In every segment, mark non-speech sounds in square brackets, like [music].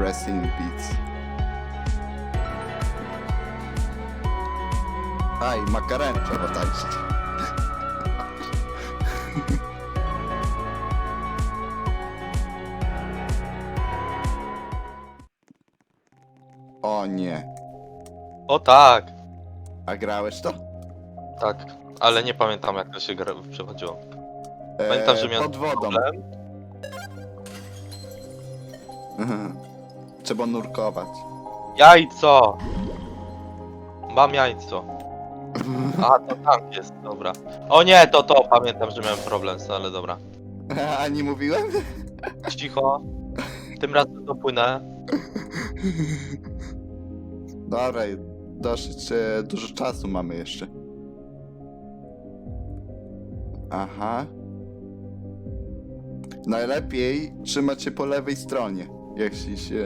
In peace. Aj, makarenę trzeba tańczyć. O nie. O tak, A grałeś to? tak. Ale nie pamiętam jak to się gra, przechodziło. Pamiętam, że miałem Pod wodą. problem. Trzeba nurkować. Jajco! Mam jajco. A, to tam jest, dobra. O nie, to to, pamiętam, że miałem problem, ale dobra. A nie mówiłem? Cicho. Tym razem dopłynę. Dobra, dosyć e, dużo czasu mamy jeszcze. Aha. Najlepiej trzymać się po lewej stronie, jeśli się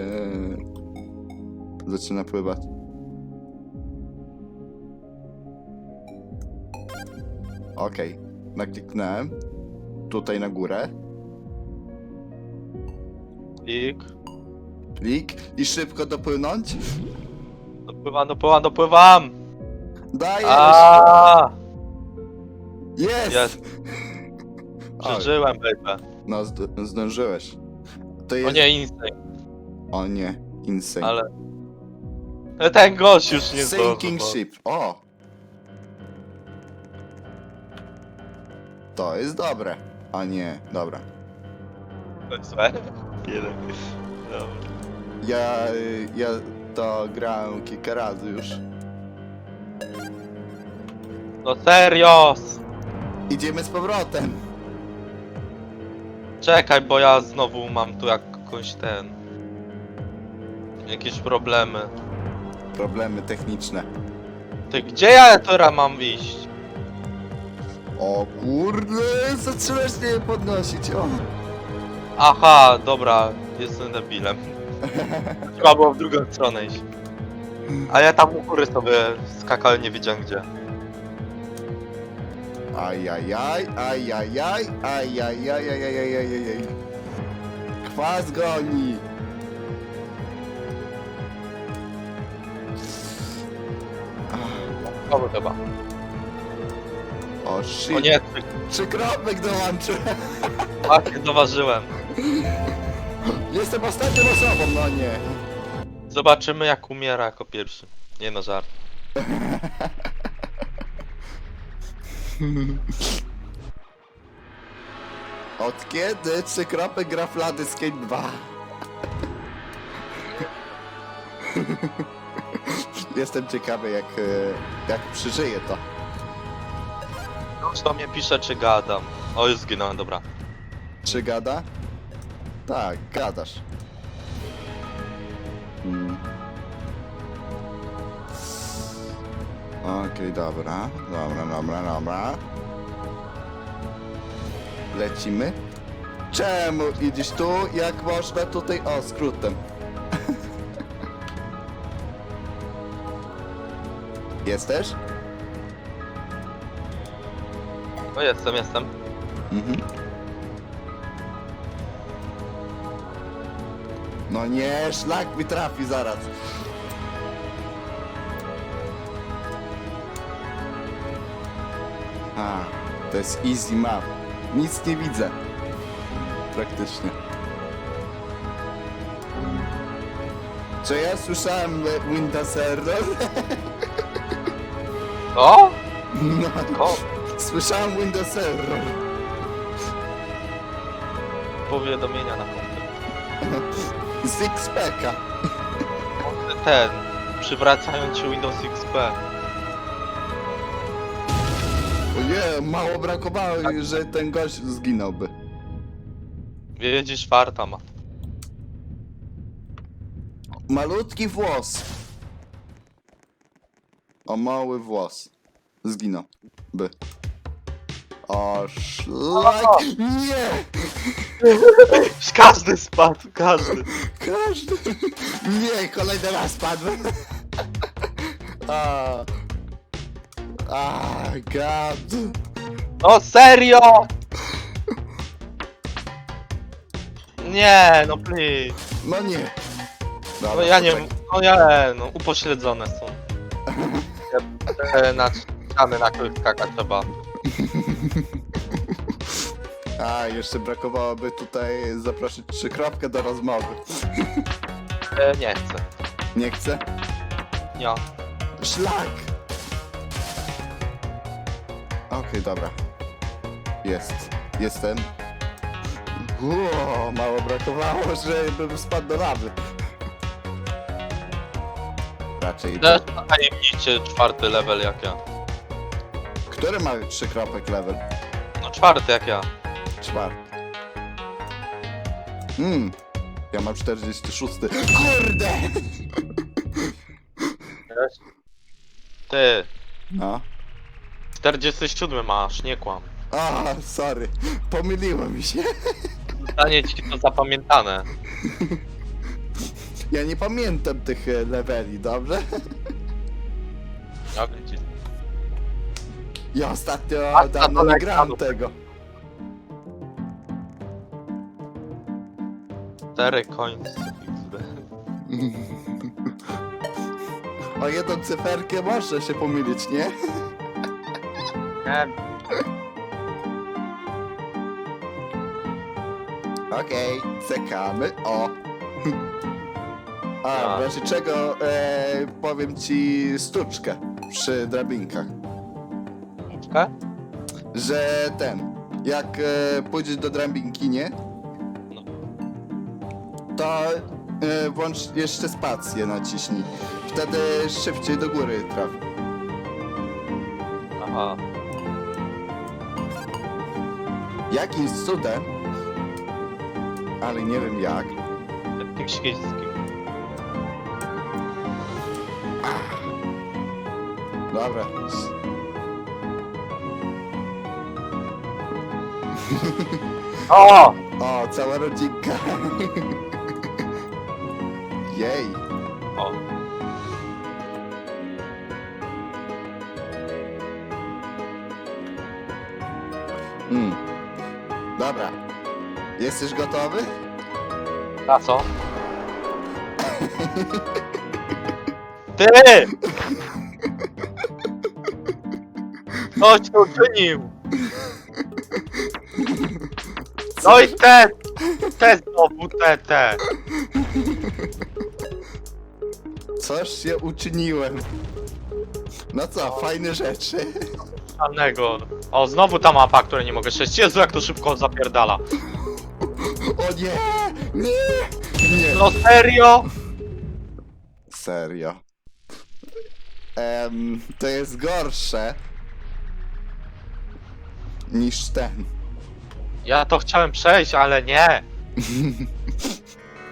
zaczyna pływać. Okej, nakliknąłem. Tutaj na górę. Klik. Klik i szybko dopłynąć. Dopływam, dopływam, dopływam! Dajesz! Jest! Jest. Przeżyłem, baby. no zd- zdążyłeś. To O jest... nie, insane, O nie, insane. ale... Ale Ten gość już nie zdążył. Sinking bo- ship. O! To jest dobre. A nie, dobra. To jest złe. [laughs] Jeden. Dobra. Ja, y, ja to grałem kilka razy już. No serios! Idziemy z powrotem. Czekaj, bo ja znowu mam tu jakąś ten... Jakieś problemy. Problemy techniczne. Ty, gdzie ja teraz mam iść? O kurde, zaczynasz mnie podnosić. O. Aha, dobra, jestem debilem. [laughs] Trzeba było w drugą stronę iść. A ja tam u góry sobie skakałem, nie wiedziałem gdzie. Ajajaj, ajajaj, ajajaj, ajajaj. Kwas goni. O, chyba. O shit. O nie, Trzy kropek dołączyłem. właśnie zauważyłem. [laughs] Jestem ostatnią osobą, no nie. Zobaczymy jak umiera jako pierwszy. Nie no, żart. [laughs] Od kiedy trzy kropek gra w Lady Skate 2? Jestem ciekawy jak, e, jak przeżyję to. Już do mnie pisze czy gadam. O, już zginąłem, dobra. Czy gada? Tak, gadasz. Hmm. Okej, dobra, dobra, dobra, dobra. Lecimy. Czemu idziesz tu, jak można tutaj, o, skrótem. Jesteś? No jestem, jestem. Mhm. No nie, szlak mi trafi zaraz. A, to jest easy map. Nic nie widzę. Praktycznie. Czy ja słyszałem e, Windows Error? O! No, [laughs] O! słyszałem Windows Error. Powiadomienia na komputer. [laughs] Sixpacka. Ten. Przywracają ci Windows XP. O nie, mało brakowało, że ten gość zginąłby. Wiedzisz, farta ma. Malutki włos. O mały włos. Zginął. By. O szlak. Nie! [laughs] Każdy spadł, każdy. Każdy. Nie, kolejny raz padłem. A. A, gad. No serio! Nie, no please. No nie. No ja nie no ja, no upośledzone są. Ja, e, na ściany, na których skakać trzeba. [laughs] A, jeszcze brakowałoby tutaj zaprosić trzy kropkę do rozmowy. E, nie chcę. Nie chcę? Ja. Szlak! Okej, dobra. Jest. Jestem. Ło, mało brakowało, [laughs] żebym spadł do lawy. Raczej. Też tajemniczy czwarty level jak ja. Który ma trzy kropek level? No czwarty jak ja. Czwarty. Hmm. Ja mam 46. Kurde! [laughs] Ty, No. 47 masz, nie kłam. A, sorry. Pomyliło mi się. Zostanie ci to zapamiętane. Ja nie pamiętam tych e, leveli, dobrze? Ja. Ja ostatnio A, dawno nie tak grałem tego. Cztery końce. [laughs] O jedną cyferkę może się pomylić, nie? Nie, Okej, czekamy. O! A, Ja. w razie czego e, powiem ci sztuczkę przy drabinkach. Czekaj. Że ten, jak e, pójdziesz do drabinki, nie? No. To e, włącz jeszcze spację naciśnij. Wtedy szybciej do góry trafi. Aha. Jakimś cudem, ale nie wiem jak. Tym świeckim. Dobra. O! O, cała rodzinka. Jej. O. Mm. Dobra. Jesteś gotowy? Na co? [laughs] Ty! Co cię uczynił? No i te! Te znowu, te, te! Coś się uczyniłem. No co, fajne rzeczy. Żadnego. O, znowu ta mapa, której nie mogę przejść. Jezu, jak to szybko zapierdala. O nie! Nie! Nie. No serio? Serio. Em, to jest gorsze niż ten. Ja to chciałem przejść, ale nie. [laughs]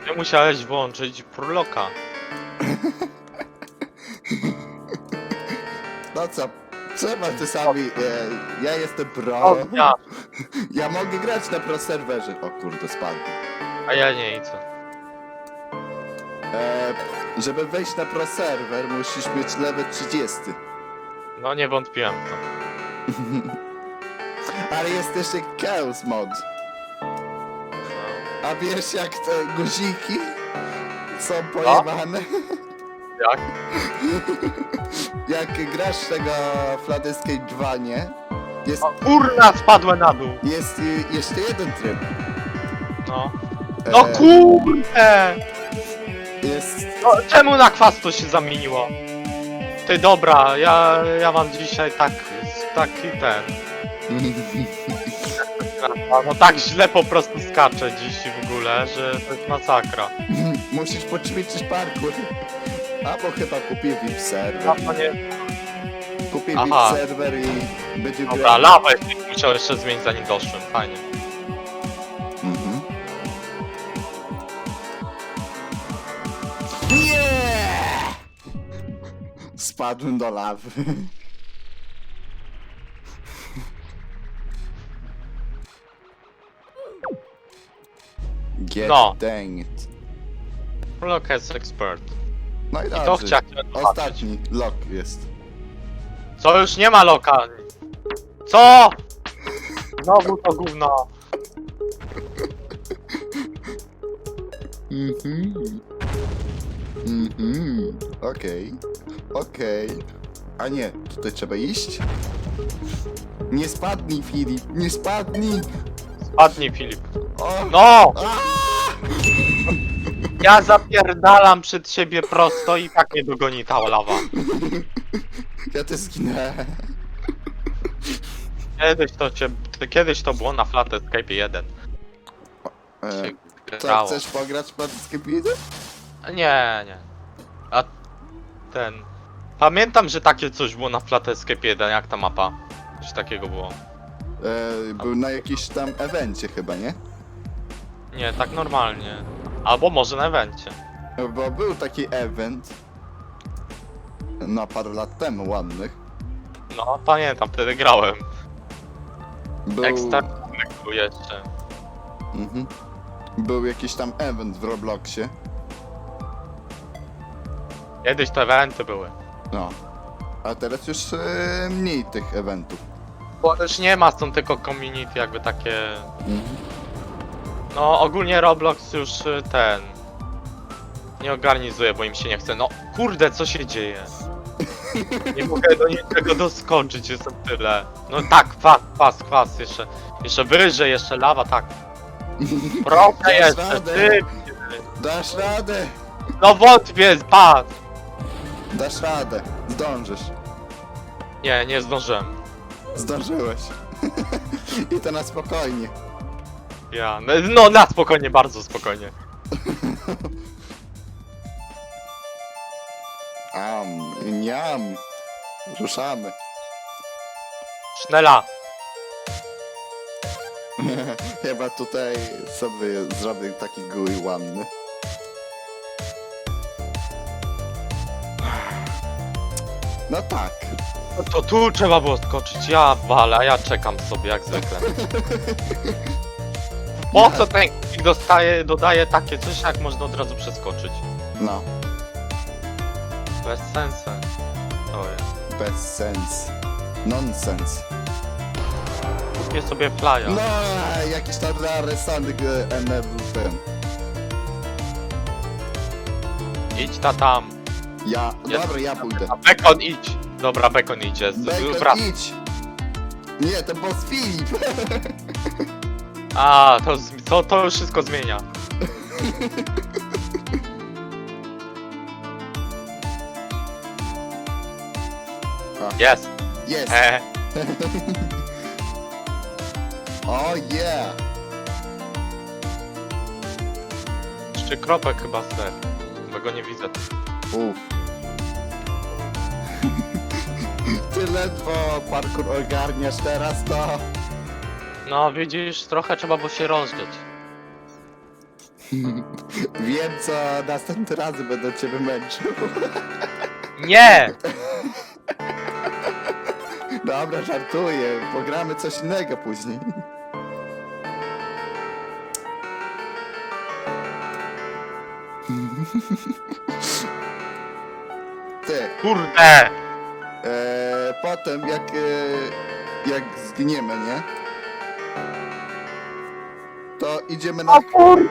Ty musiałeś włączyć proloka. No co, trzeba czasami. E, ja jestem pro. Ja. [laughs] Ja mogę grać na pro serwerze. O kurde, spadł. A ja nie i co? E, żeby wejść na pro serwer, musisz mieć level 30. No nie wątpiłem w to. [laughs] Ale jest jeszcze Chaos Mod. No. A wiesz jak te guziki są pojebane? Jak? [laughs] Jak grasz tego Flood Escape 2, nie? Jest, O, kurna, spadłem na dół. jest y, jeszcze jeden tryb. No. No E, kurde! Jest... No, czemu na kwas to się zamieniło? Ty dobra, ja, ja mam dzisiaj tak, taki ten. No tak źle po prostu skaczę dziś w ogóle, że to jest masakra. [laughs] Musisz poćwiczyć parkour. Albo chyba kupię VIP A serwer. to nie. Kupię Aha. VIP serwer i będzie Dobra, grał. lawę musiał jeszcze zmienić zanim doszłem, fajnie. Mhm. Nie! Spadłem do lawy. [laughs] Get No. dang it. Prolog has expert. No i I to dobrze. chciałem zobaczyć. Ostatni lock jest. Co już nie ma loka? Co? Znowu to gówno. [laughs] Mhm. Mhm, okej, okej. A nie, tutaj trzeba iść? Nie spadnij, Filip, nie spadnij! Spadnij Filip. O! No! Ja zapierdalam przed siebie prosto i tak mnie dogoni ta lawa. Ja też zginę. Kiedyś to się, kiedyś to było na Flat Escape 1. E, Się co, grało. chcesz pograć w Escape Nie, nie. A ten... Pamiętam, że takie coś było na Flat Escape 1, jak ta mapa? Coś takiego było. E, był na jakimś tam evencie chyba, nie? Nie, tak normalnie. Albo może na evencie. Bo był taki event no parę lat temu ładnych. No, pamiętam, wtedy grałem. Był, Ekstra był jeszcze. mhm. był jakiś tam event w Robloxie. Kiedyś te eventy były. No. A teraz już e, mniej tych eventów. Bo już nie ma, są tylko community jakby takie... Mhm. No, ogólnie Roblox już y, ten... Nie organizuje, bo im się nie chce. No, kurde, co się dzieje? [laughs] Nie mogę do niczego doskoczyć, jestem tyle. No tak, kwas, kwas, kwas, jeszcze... Jeszcze wyżej, jeszcze lawa, tak. [laughs] Proszę Dasz jeszcze, radę. ty! Dasz radę! No wątpię, patrz! Dasz radę! Zdążysz. Nie, nie zdążyłem. Zdążyłeś. [laughs] I to na spokojnie. Ja, no, no na spokojnie, bardzo spokojnie. [laughs] Am, niam. Ruszamy. Sznela! [laughs] Chyba tutaj sobie zrobię taki gój ładny. [sighs] No tak. No to tu trzeba było skoczyć, ja walę, a ja czekam sobie jak zwykle. [laughs] Po co ten klik dostaje, dodaje takie coś, jak można od razu przeskoczyć? No, Bez sensu. To jest. bez sens. Nonsens. Kupię sobie flya. No, jakiś tam sound enable ten. Idź ta tam. Ja, Ja- dobra, ja pójdę. A Bekon idź. Dobra, Bekon idzie. Z- z- Bacon, wrac- idź! Nie, to boss Filip! [laughs] A, to, z- to, to już wszystko zmienia. [laughs] Jest. Jest! E, [laughs] Oh yeah! trzy kropek chyba ster. Bo go nie widzę. Uff. [laughs] Ty ledwo parkour ogarniasz teraz, to... No widzisz, trochę trzeba było się rozgrzeć. [laughs] Wiem, co następny razy będę ciebie męczył. [laughs] Nie! [laughs] Dobra, żartuję. Pogramy coś innego później. Ty, Kurde! e, potem jak, e, jak zgniemy, nie? To idziemy na... O kur... [laughs]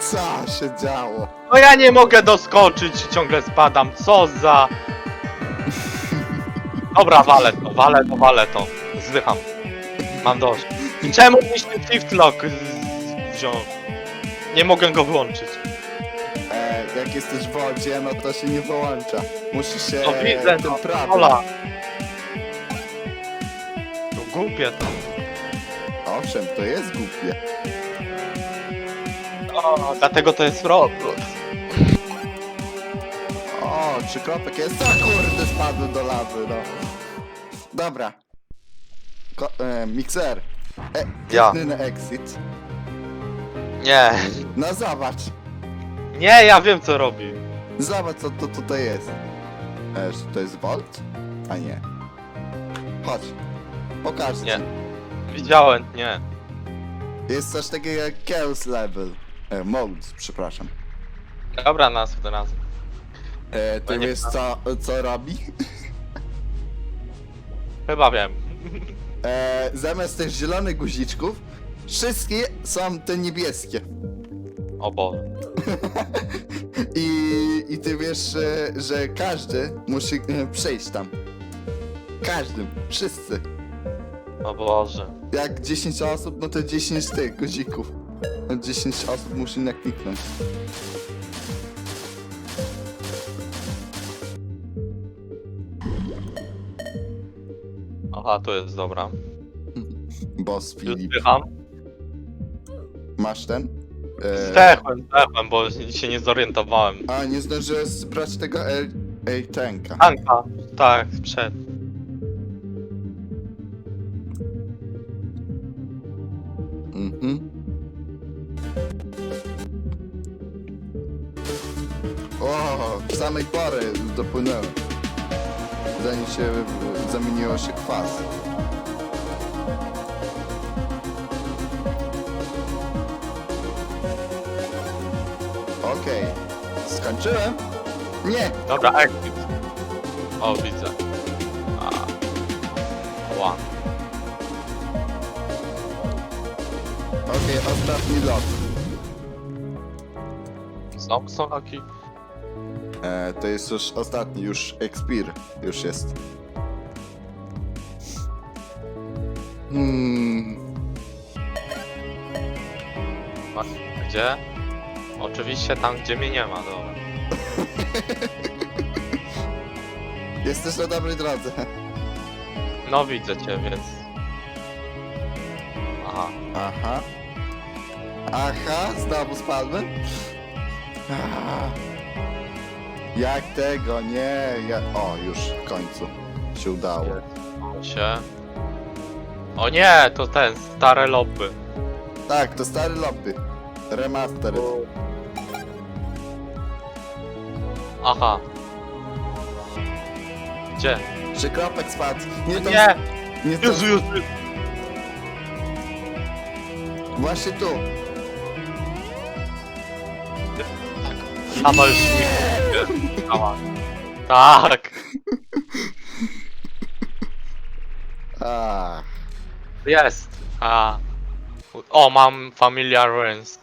Co się działo? No ja nie mogę doskoczyć, ciągle spadam. Co za... Dobra, walę to, walę to, walę to. Zdycham. Mam dość. Czemu mi się shift lock z- wziął? Nie mogę go wyłączyć. E, jak jesteś w wodzie, no to się nie wyłącza. Musisz się No widzę, tym no, prawem. Ola. To głupie to. Owszem, to jest głupie. O, dlatego to jest Roblox. O, trzy kropek jest. A kurde, spadły do lawy, no. Dobra. Ko e, mikser. E, Ja. na exit. Nie. No zobacz. Nie, ja wiem co robi. Zobacz, co to tutaj jest. E, czy to jest Volt? A nie. Chodź. Pokażę Nie. ci. Widziałem, nie. Jest coś takiego jak Chaos Level. E, mode, przepraszam. Dobra, następnym razem. E, ty nie wiesz co, co robi? Chyba wiem. E, zamiast tych zielonych guziczków, wszystkie są te niebieskie. O Boże. I, I ty wiesz, że, że każdy musi e, przejść tam. Każdy, wszyscy. O Boże. Jak 10 osób, no to 10 tych guzików. No 10 osób musi nakliknąć. Aha, to jest dobra. Boss Już Filip. Masz ten? E, Zdechłem, zdechłem, bo się nie zorientowałem. a, nie zdążyłeś zbrać tego L... Ej, tanka. Anka. Tak, przed. Się kwas. Okej. Skończyłem? Nie! Dobra, exit. O, widzę. A. Ła. Okej, ostatni lot. Znowu są taki. E, to jest już ostatni, już expire. Już jest. Hmm. Gdzie? Oczywiście tam, gdzie mnie nie ma, dobra. [laughs] Jesteś na dobrej drodze. No widzę cię, więc... Aha. Aha. Aha, znowu spadłem. Ah. Jak tego? Nie, ja... O, już w końcu się udało. się. O nie, to ten, stare lobby. Tak, to stary lobby. Remaster. Aha. Gdzie? Czy kropek spadł? Nie, to... Nie! nie to... Jezu, Jezu! Właśnie tu. Sama już nie Sama. Tak! [laughs] Ah. Jest! A. O, mam familiar ruins.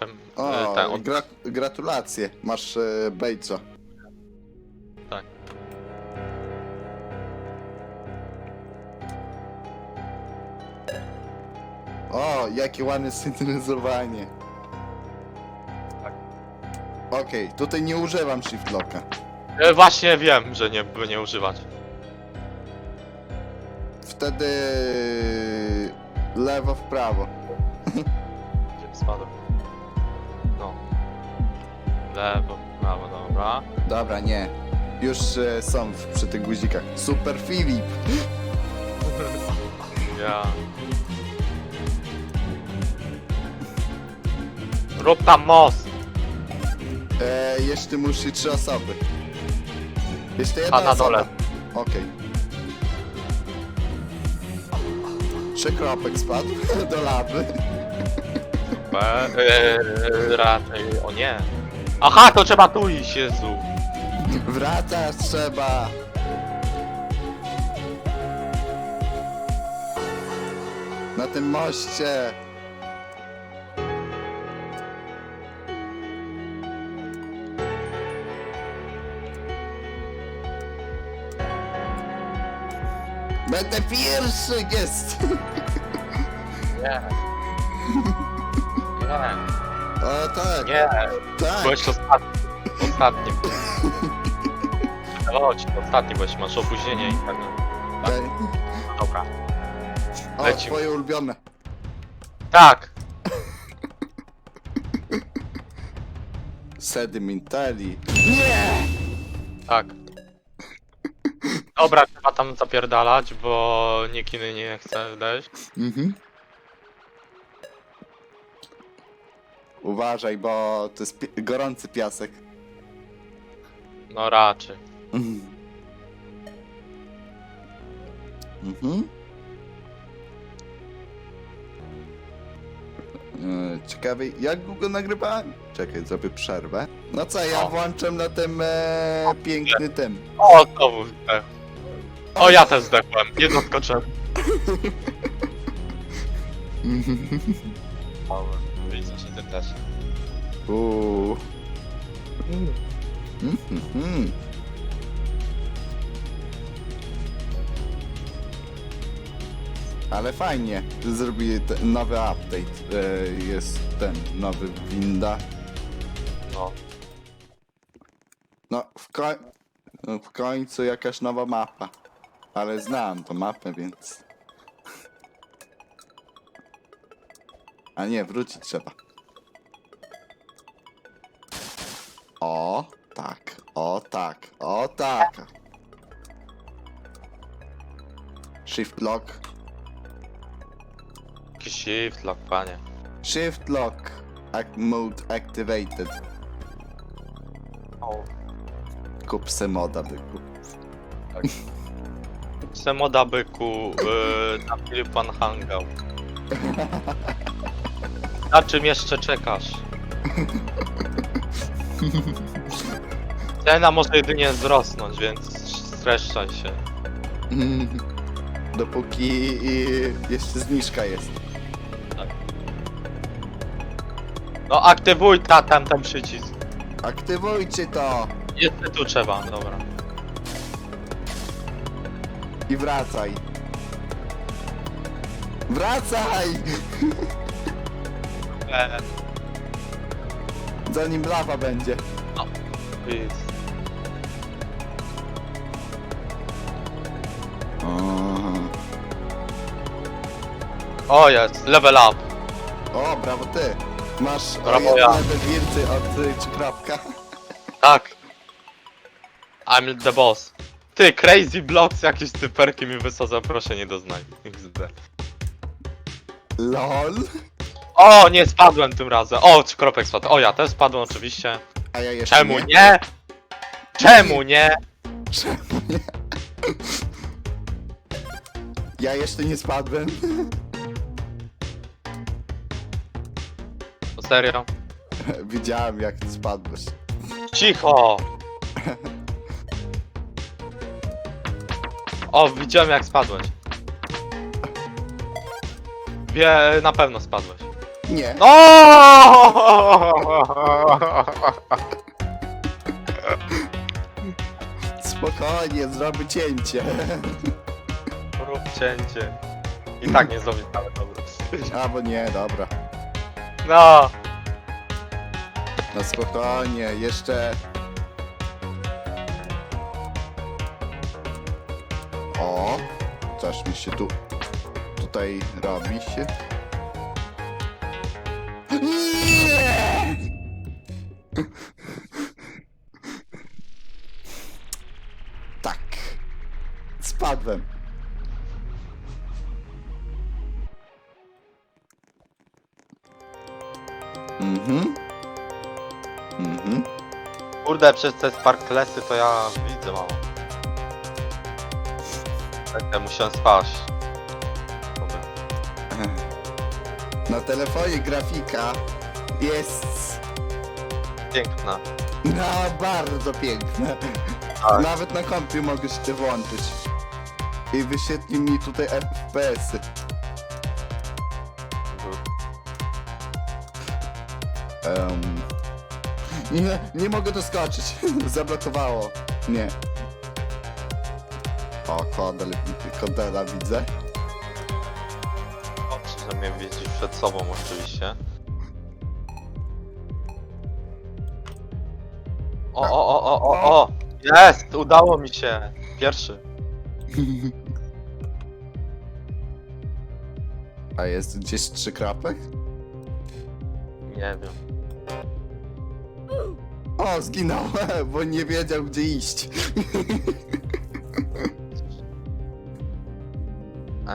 Fam- O, ten, od- gra gratulacje. Masz e, bejco. Tak. O, jakie ładne synchronizowanie. Tak. Okej, tutaj nie używam shift locka. E, Właśnie wiem, że nie, by nie używać. Wtedy lewo w prawo. Gdzie spadł? No. Lewo, prawo, dobra. Dobra, nie. Już e, są w, przy tych guzikach. Super Filip. Ja. Rób tam most! E, jeszcze musi trzy osoby. Jeszcze jedna A, na osoba. dole. Okej. Trzy kropek spadł [laughs] do lawy. Eee, raczej, o nie. Aha, to trzeba tu iść, Jezu. Wracasz trzeba. Na tym moście. Będę pierwszy, jest! Nie. Nie, O tak, nie. tak. Byłeś ostatni. Ostatni. Chodź, ostatni byłeś, masz opóźnienie i tak. Ej, Dobra. O, Lecimy. twoje ulubione. Tak! Sedimentali. Nie! Tak. Dobra, tam zapierdalać, bo nikt inny nie chce dać. Mhm. Uważaj, bo to jest pi- gorący piasek. No raczej. Mhm. Mhm. E, Ciekawe, jak długo nagrywałem? Czekaj, zrobię przerwę. No co, ja O. włączam na tym e, piękny tym. O, znowu zdech. O, ja też zdechłem. Nie zaskoczyłem. Widzę, że ty też. Uuu. Mhm. Ale fajnie, zrobili ten nowy update. E, Jest ten nowy winda. No. No, w, koń... no, w końcu jakaś nowa mapa. Ale znam tą mapę, więc. A nie, wrócić trzeba. O, tak, o tak, o tak. Shift lock, shift lock, panie. shift lock, Act mode activated. O. Kup se moda, byku. Semoda byku, yy, na film pan hangał. Na czym jeszcze czekasz? Cena może jedynie wzrosnąć, więc streszczaj się. Dopóki y, jeszcze zniżka jest. No aktywuj ta, tam ten przycisk. Aktywujcie to Jeszcze tu trzeba, dobra. I wracaj. Wracaj! [laughs] Zanim lawa będzie. please. O jest, level up. O, brawo ty. Masz o Brawo ja. więcej od y. Tak. I'm the boss. Ty, crazy blocks, jakieś typerki mi wysadzą, proszę nie doznaj. XD. LOL. O, nie spadłem tym razem. O, trzy kropek spadł. O, ja też spadłem oczywiście. A ja jeszcze Czemu nie? nie? Czemu nie? Czemu nie? Ja jeszcze nie spadłem. O, serio? Widziałem jak spadłeś. Cicho! O, widziałem jak spadłeś. Wie, na pewno spadłeś. Nie. No! Spokojnie, zrobię cięcie. Rób cięcie. I tak nie zrobię, ale dobra. Albo nie, dobra. No! No spokojnie, jeszcze. Się tu tutaj robi się. Nie! Tak. Spadłem. Mhm. Mhm. Kurde, przez te sparklesy to ja widzę mało. Tak, ja musiałem. Dobra. Na telefonie grafika jest Piękna. no bardzo piękna. Tak. Nawet na kompie mogę się włączyć. I wyświetli mi tutaj FPS-y. Nie, nie mogę doskoczyć. [laughs] Zablokowało. Nie. O, kodel, kodela widzę. Oczy, że mnie widzisz przed sobą oczywiście. O, o, o, o, o, o! Jest! Udało mi się! Pierwszy. A jest gdzieś trzy kropek? Nie wiem. O, zginął, bo nie wiedział gdzie iść. [laughs]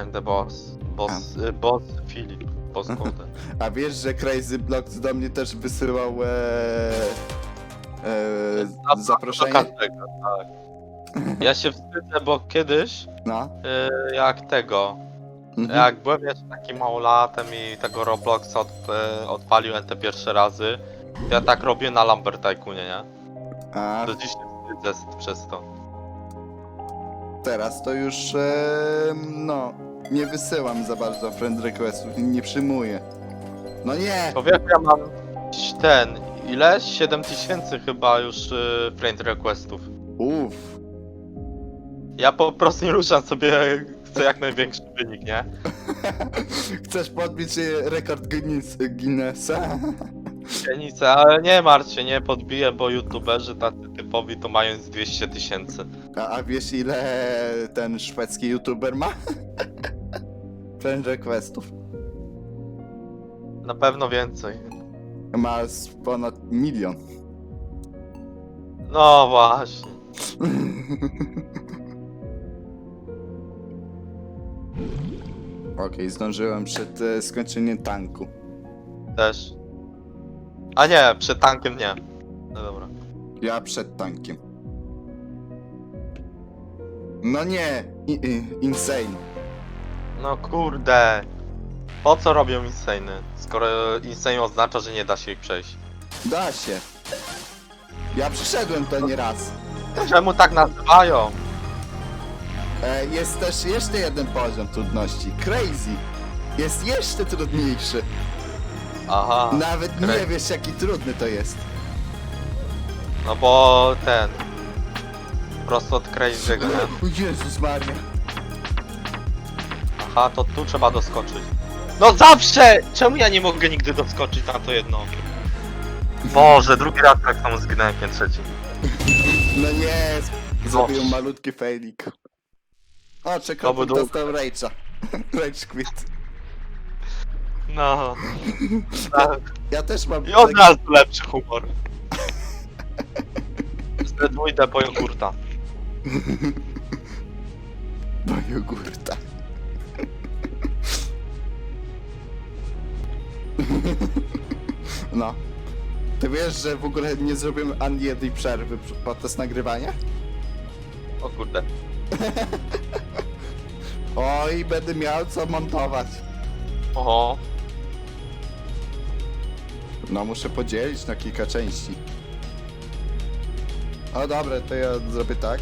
I'm the boss. Boss, y, boss Filip. Boss [laughs] Golden. A wiesz, że Crazy Blocks do mnie też wysyłał e, e, Do zaproszenie? każdego, tak. Ja się wstydzę, bo kiedyś, No. y, jak tego, Mhm. jak byłem jeszcze takim małolatem i tego Robloxa od, y, odpaliłem te pierwsze razy, to ja tak robię na Lambert Tycoonie, nie? A Do dziś się wstydzę z- przez to. teraz to już e, no nie wysyłam za bardzo friend requestów, nie przyjmuję. No nie! Człowieku, ja mam ten, Ile? 7000 chyba już y, friend requestów. Uff. Ja po prostu nie ruszam sobie, chcę jak największy wynik, nie? [laughs] Chcesz podbić y, rekord Guinness, Guinnessa? [laughs] Pienice, ale nie martw się, nie podbiję, bo youtuberzy tacy typowi to mają z 200 tysięcy. A, a wiesz ile ten szwedzki youtuber ma? [laughs] Friend requestów. Na pewno więcej. Ma z ponad milion. No właśnie. [laughs] Okej, zdążyłem przed e, skończeniem tanku. Też. A nie, przed tankiem nie. No dobra. Ja przed tankiem. No nie! I, i, insane. No kurde. Po co robią insane? Skoro insane oznacza, że nie da się ich przejść. Da się. Ja przyszedłem to nie raz. Czemu tak nazywają? E, jest też jeszcze jeden poziom trudności. Crazy. Jest jeszcze trudniejszy. Aha. Nawet nie wiesz jaki trudny to jest. No bo ten. Prosto od Crazy'ego, nie? O Jezus Maria. Aha, to tu trzeba doskoczyć. No zawsze! Czemu ja nie mogę nigdy doskoczyć na to jedno? Boże, drugi raz tak samo zginąłem, nie trzeci. No nie, z- zrobił malutki failik. O, To czekaj, był dostał Rage'a. [laughs] Rage quit. No. Ja też mam... I od razu lepszy humor. Zdedwójdę po jogurta. [laughs] Do jogurta. No. Ty wiesz, że w ogóle nie zrobimy ani jednej przerwy podczas nagrywania? O kurde. [laughs] Oj, będę miał co montować. Oho. No, muszę podzielić na kilka części. O dobra, to ja zrobię tak.